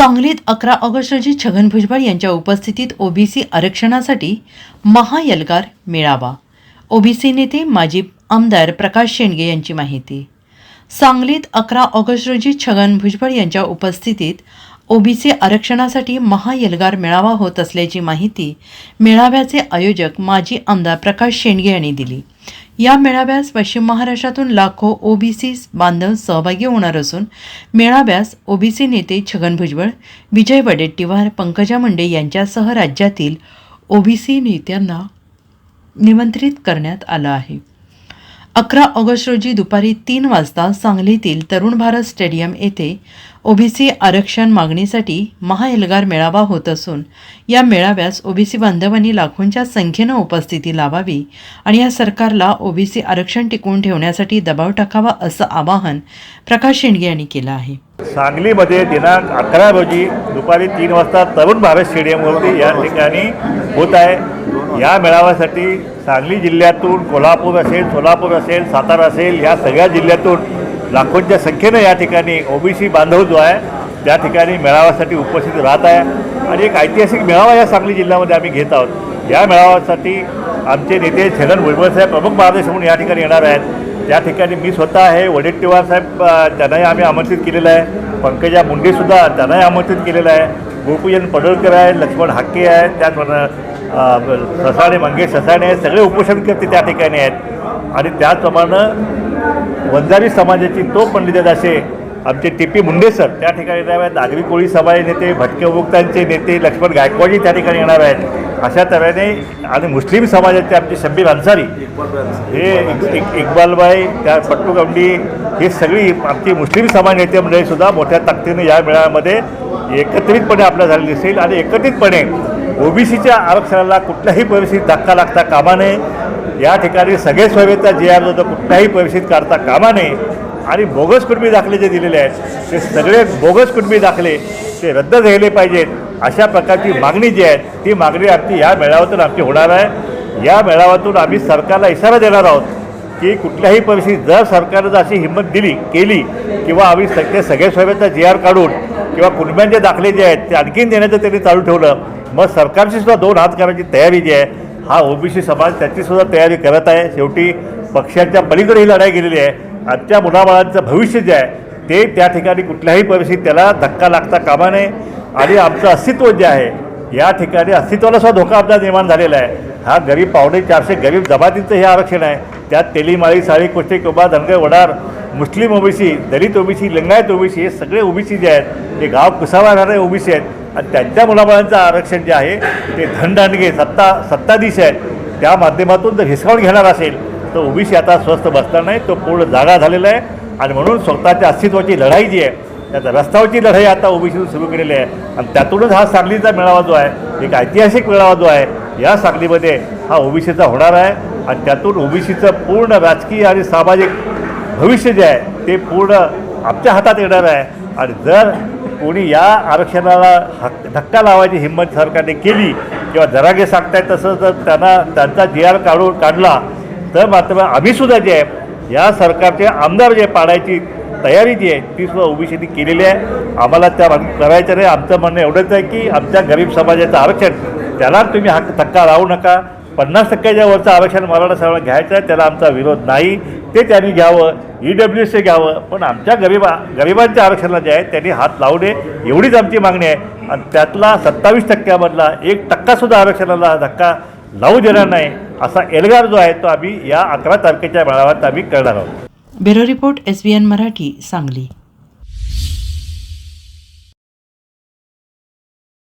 सांगलीत अकरा ऑगस्ट रोजी छगन भुजबळ यांच्या उपस्थितीत ओबीसी आरक्षणासाठी महायलगार मेळावा. ओबीसी नेते माजी आमदार प्रकाश शेंडगे यांची माहिती. सांगलीत अकरा ऑगस्ट रोजी छगन भुजबळ यांच्या उपस्थितीत ओबीसी आरक्षणासाठी महायलगार मेळावा होत असल्याची माहिती मेळाव्याचे आयोजक माजी आमदार प्रकाश शेंडगे यांनी दिली. या मेळाव्यास पश्चिम महाराष्ट्रातून लाखो ओबीसी बांधव सहभागी होणार असून मेळाव्यास ओबीसी नेते छगन भुजबळ विजय वडेट्टीवार पंकजा मुंडे यांच्यासह राज्यातील ओबीसी नेत्यांना निमंत्रित करण्यात आलं आहे. अकरा ऑगस्ट रोजी दुपारी तीन वाजता सांगलीतील तरुण भारत स्टेडियम येथे ओबीसी आरक्षण मागणीसाठी महाएल्गार मेळावा होत असून या मेळाव्यास ओबीसी बांधवांनी लाखोंच्या संख्येनं उपस्थिती लावावी आणि या सरकारला ओबीसी आरक्षण टिकवून ठेवण्यासाठी दबाव टाकावा असं आवाहन प्रकाश शेंडगे यांनी केलं आहे. सांगलीमध्ये दिनांक अकरा रोजी दुपारी तीन वाजता तरुण भारत स्टेडियमवरती या ठिकाणी होत आहे. या मेळाव्यासाठी सांगली जिल्ह्यातून कोल्हापूर असेल सोलापूर असेल सातारा असेल या सगळ्या जिल्ह्यातून लाखोंच्या संख्येनं या ठिकाणी ओबीसी बांधव जो आहे त्या ठिकाणी मेळाव्यासाठी उपस्थित राहत आहे. आणि एक ऐतिहासिक मेळावा या सांगली जिल्ह्यामध्ये आम्ही घेत आहोत. या मेळाव्यासाठी आमचे नेते छगन भुजबळ साहेब प्रमुख महादेश म्हणून या ठिकाणी येणार आहेत. त्या ठिकाणी मी स्वतः आहे वडेट्टीवार साहेब त्यांनाही आम्ही आमंत्रित केलेलं आहे. पंकजा मुंडेसुद्धा त्यांनाही आमंत्रित केलेलं आहे. गोपीजन पडळकर आहे लक्ष्मण हाके आहेत त्याचप्रमाणे ससाणे मंगेश ससाणे सगळे उपोषणकर्ते त्या ठिकाणी आहेत. आणि त्याचप्रमाणे वंजारी समाजाची तो पंडित असे आमचे टी पी मुंडे सर. त्या ठिकाणी येणार आहेत. नागरी कोळी समाज नेते भटके उपभोक्तांचे नेते लक्ष्मण गायकवाडजी त्या ठिकाणी येणार आहेत. अशा तऱ्हेने आणि मुस्लिम समाजाचे आमचे शब्बीर अन्सारी हे इक- त्या पट्टू गवंडी हे सगळी आमची मुस्लिम समाज नेते मंडळीसुद्धा मोठ्या ताकदीने या मेळाव्यामध्ये एकत्रितपणे आपल्या झालेली दिसेल आणि एकत्रितपणे ओबीसीच्या आरक्षणाला कुठल्याही परिस्थितीत धक्का लागता कामा नये. या ठिकाणी सगळे सोयीचा जे आर होतं कुठल्याही परिस्थितीत काढता कामा नये. आणि बोगस कुटुंबी दाखले जे दिलेले आहेत ते सगळे बोगस कुटुंबी दाखले ते रद्द झाले पाहिजेत. अशा प्रकारची मागणी जी आहे ती मागणी आमची या मेळाव्यातून आमची होणार आहे. या मेळाव्यातून आम्ही सरकारला इशारा देणार आहोत. की कुठल्याही परिस्थितीत जर सरकारनं जर अशी हिंमत दिली केली किंवा आम्ही सगळे सगळे सोयीचा जी आर काढून किंवा कुटुंबियांचे दाखले जे आहेत ते आणखीन देण्याचं त्यांनी चालू ठेवलं मग सरकारची सुद्धा दोन हात करायची तयारी जी आहे हा ओबीसी समाज त्याची सुद्धा तयारी करत आहे. शेवटी पक्षाच्या पलीकडे ही लढाई गेलेली आहे. आजच्या मुलाबाळांचं भविष्य जे आहे ते त्या ठिकाणी कुठल्याही परिस्थितीत त्याला धक्का लागता कामा नये. आणि आमचं अस्तित्व जे आहे या ठिकाणी अस्तित्वाला सुद्धा धोका आमचा निर्माण झालेला आहे. हा गरीब पावणे चारशे गरीब जमातींचं हे आरक्षण आहे. त्यात तेलीमाळी साळी कुस्ती कोबा Dhangar Vadar Muslim OBC Dalit OBC Lingayat OBC हे सगळे ओबीसी जे आहेत ते गाव कुसावा राहणारे ओबीसी आहेत. आणि त्यांच्या मुलाबाळांचं आरक्षण जे आहे ते धनदांडगे सत्ता सत्ताधीश आहेत. त्या माध्यमातून जर हिसकावून घेणार असेल तर ओबीसी आता स्वस्त बसणार नाही तो पूर्ण जागा झालेला आहे. आणि म्हणून स्वतःच्या अस्तित्वाची लढाई जी आहे त्याचा रस्त्यावरची लढाई आता ओबीसीतून सुरू केलेली आहे. आणि त्यातूनच हा सांगलीचा मेळावा जो आहे एक ऐतिहासिक मेळावा जो आहे या सांगलीमध्ये हा ओबीसीचा होणार आहे. आणि त्यातून ओबीसीचं पूर्ण राजकीय आणि सामाजिक भविष्य जे आहे ते पूर्ण आमच्या हातात येणार आहे. आणि जर कोणी या आरक्षणाला हक धक्का लावायची हिंमत सरकारने केली किंवा जरागे सांगतायत तसं जर त्यांना त्यांचा जी आर काढून काढला तर मात्र आम्हीसुद्धा जे आहे या सरकारचे आमदार जे पाडायची तयारी जी आहे ती सुद्धा ओबीसीनी केलेली आहे. आम्हाला त्या करायचं नाही. आमचं म्हणणं एवढंच आहे की आमच्या गरीब समाजाचं आरक्षण त्याला तुम्ही हक्क धक्का लावू नका. पन्नास टक्क्याच्या वरचं आरक्षण मराठा समाजाला घ्यायचं आहे त्याला आमचा विरोध नाही. ते त्यांनी घ्यावं ई डब्ल्यू सी घ्यावं. पण आमच्या गरिबा गरिबांच्या आरक्षणाला जे आहे त्यांनी हात लावू नये. एवढीच आमची मागणी आहे. आणि त्यातला सत्तावीस टक्क्यामधला एक टक्कासुद्धा आरक्षणाला धक्का लावू देणार नाही असा एल्गार जो आहे तो आम्ही या अकरा तारखेच्या मेळाव्यात आम्ही करणार आहोत. Bureau report S B N Marathi Sangli.